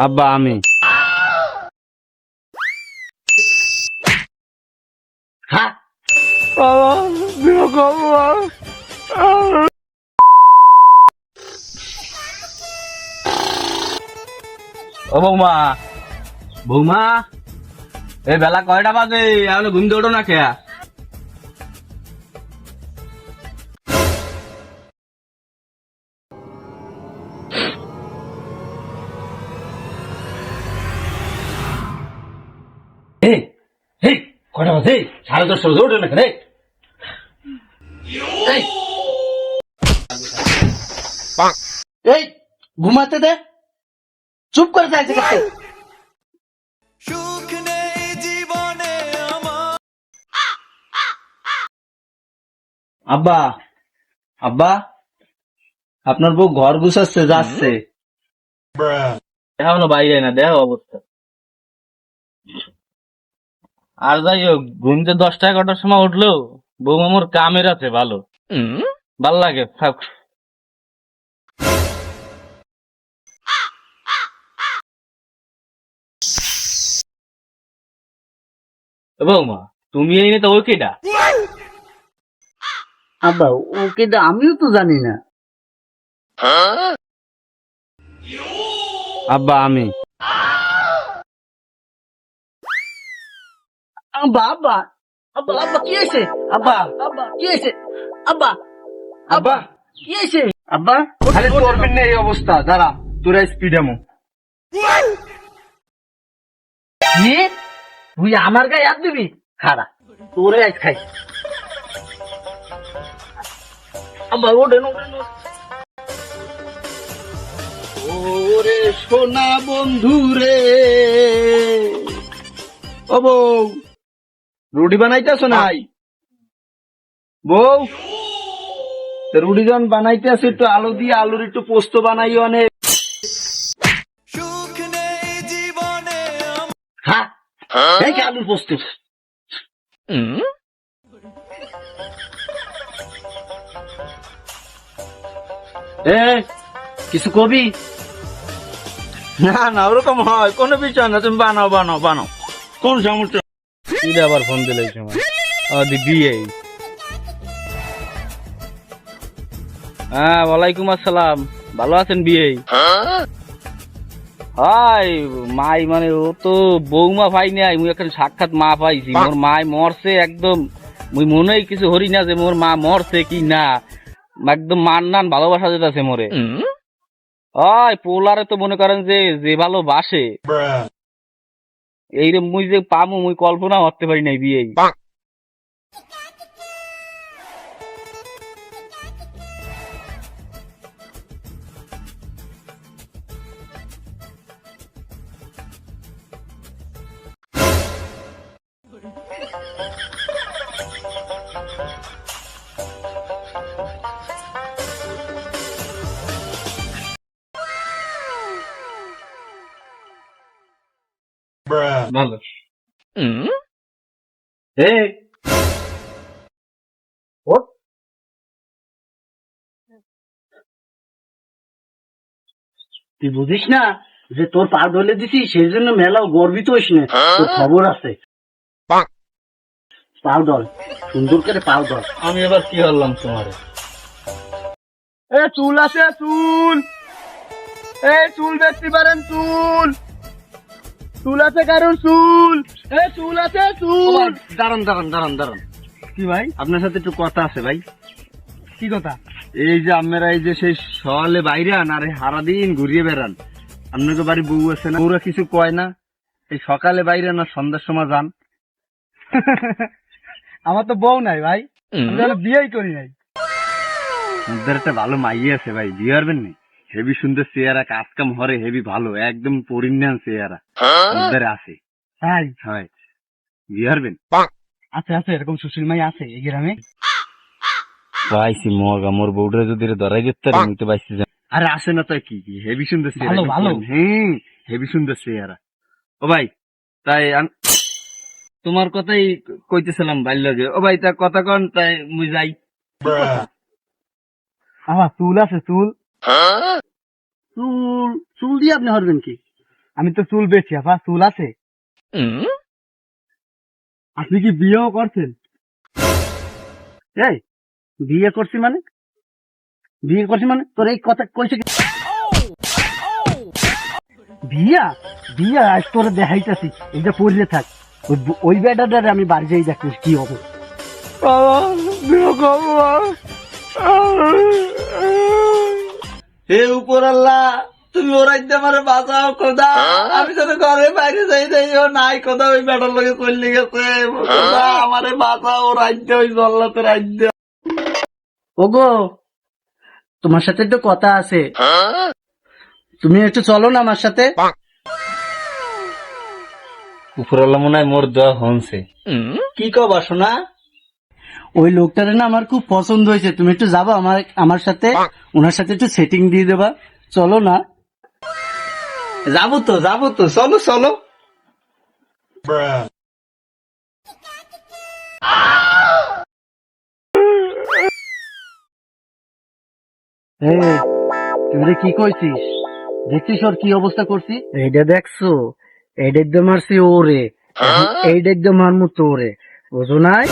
আব্বা আমি। হ্যাঁ? ও বৌমা বৌমা এই বেলা কয়টা বাজে? ঘুম দৌড়ো না খেয়া এই এই কটা বাজে? সাড়ে দশটা বাজে ওঠে না কেন এই? এই এই ঘুমাতে দে। চুপ করে কাছে সুখ নেই জীবনে আমার আব্বা আব্বা আপনার বউ ঘর গুছাচ্ছে যাচ্ছে। এখনও বাইরে না দেহ অবস্থা। আর যাই হোক ঘুমতে দশটা এগারোটার সময় উঠল বউ আমার কামের আছে ভালো। ভালো লাগে থাক। বৌমা তুমি এই তো ওই কেটা আব্বা ওকে তো আমিও তো জানি না। আব্বা আমি। আব্বা আব্বা আব্বা আব্বা কি হয়েছে আব্বা আব্বা কি হয়েছে আব্বা আব্বা কি হয়েছে আব্বা খালি তোর পিনে এই অবস্থা? দাঁড়া তোরা স্পিড এমন কি তুই আমার গায়ে হাত দিবি? খারা তোরে আজ খাই। আব্বা ওঠেন ওঠেন। ওরে সোনা বন্ধু রে। ও বউ রুটি বানাইতেছ নাই? বউ রুটি যখন বানাইতেছ, একটু আলু দিয়ে আলুর একটু পোস্ত বানাই অনেক। আলুর কিছু কবি? না না, ওরকম হয়। কোনো বিষয় না, তুমি বানাও বানাও বানাও। কোন সমস্যা? আবার ফোন দিলে এই সময়। হ্যাঁ ওয়ালাইকুম আসসালাম। ভালো আছেন বিয়ে হাই মাই মানে ও তো বৌমা পাই নাই মুই এখন সাক্ষাৎ মা পাইছি। মোর মাই মরছে একদম মুই মনেই কিছু হরি না যে মোর মা মরছে কি না। একদম মান নান ভালোবাসা যেতেছে মোরে। ওই পোলারে তো মনে করেন যে যে ভালোবাসে। এই রে মুই যে পামু মুই কল্পনা করতে পারি নাই বিয়ে ভালো এই ওঠ। তুই বুঝিস না যে তোর পা ধরে দিছি সেই জন্য মেলাও গর্বিত হইস না। তোর খবর আছে। পাও দল সুন্দর করে পাও দল আমি এবার কি হলাম তোমারে? এ চুল আছে চুল। এ চুল দেখতে পারেন চুল। চুল আছে কারণ চুল। এ চুল আছে চুল। দাঁড়ান দাঁড়ান দাঁড়ান দাঁড়ান। কি ভাই? আপনার সাথে একটু কথা আছে ভাই। কি কথা? এই যে আপনারা এই যে সেই সকালে বাইরে আন আর সারাদিন ঘুরিয়ে বেড়ান। আপনাকে বাড়ি বউ আছে না? বউরা কিছু কয় না? এই সকালে বাইরে না সন্ধ্যার সময় যান। আমার তো বউ নাই ভাই। বিয়েই করি নাই। একটা ভালো মাইয়ে আছে ভাই বিয়ে পারবেন নি? হেভি সুন্দর চেহারা কাজ কাম হরে হেভি ভালো একদম পরিণাম চেহারা। আপনাদের আছে। তাই হয়। বিয়ে আছে আছে এরকম সুশীল মাই আছে এই গ্রামে। পাইছি মগা মোর বউটা যদি ধরাই দিতে আমি তো পাইছি আরে আসে না তাই কি কি হেভি সুন্দর চেহারা ভালো, ভালো। হ্যাঁ হেভি সুন্দর চেহারা। ও ভাই তাই তোমার কথাই কইতেছিলাম বাল্য যে ও ভাই তা কথা কন তাই মুই যাই। আমার চুল আছে চুল। চুল চুল দিয়ে আপনি হরবেন কি? আমি তো চুল বেছি আপা চুল আছে। আপনি কি বিয়েও করছেন? এই বিয়ে করছি মানে? বিয়ে করছি মানে? তোর এই কথা কইছে কি? বিয়া? বিয়া আজ তোরে দেখাইতাছি। এইটা পড়লে থাক। ওই বেটাটারে আমি বাড়ি যাই দেখি কি হবে? হে উপর আল্লাহ তুমি ওরাইতে আমার বাঁচাও খোদা। আমি যেন ঘরে বাইরে যাই যাই ও নাই খোদা ওই বেটার লগে চলে গেছে। খোদা আমারে বাঁচাও রাজ্য ওই জল্লাতে রাজ্য ওগো তোমার সাথে একটু কথা আছে। তুমি একটু চলো না আমার সাথে। উপর মনে হয় মোর দেওয়া হনছে। কি কবা শোনা ওই লোকটারে না আমার খুব পছন্দ হয়েছে। তুমি একটু যাবা আমার আমার সাথে? ওনার সাথে একটু সেটিং দিয়ে দেবা। চলো না। যাব তো যাব তো। চলো চলো। এই, তুই কি কইছিস? দেখছিস ওর কি অবস্থা করছি? এইটা দেখছ? এইটা একদম মারছি ওরে। এইটা একদম মারমু তোরে। বুঝো নাই?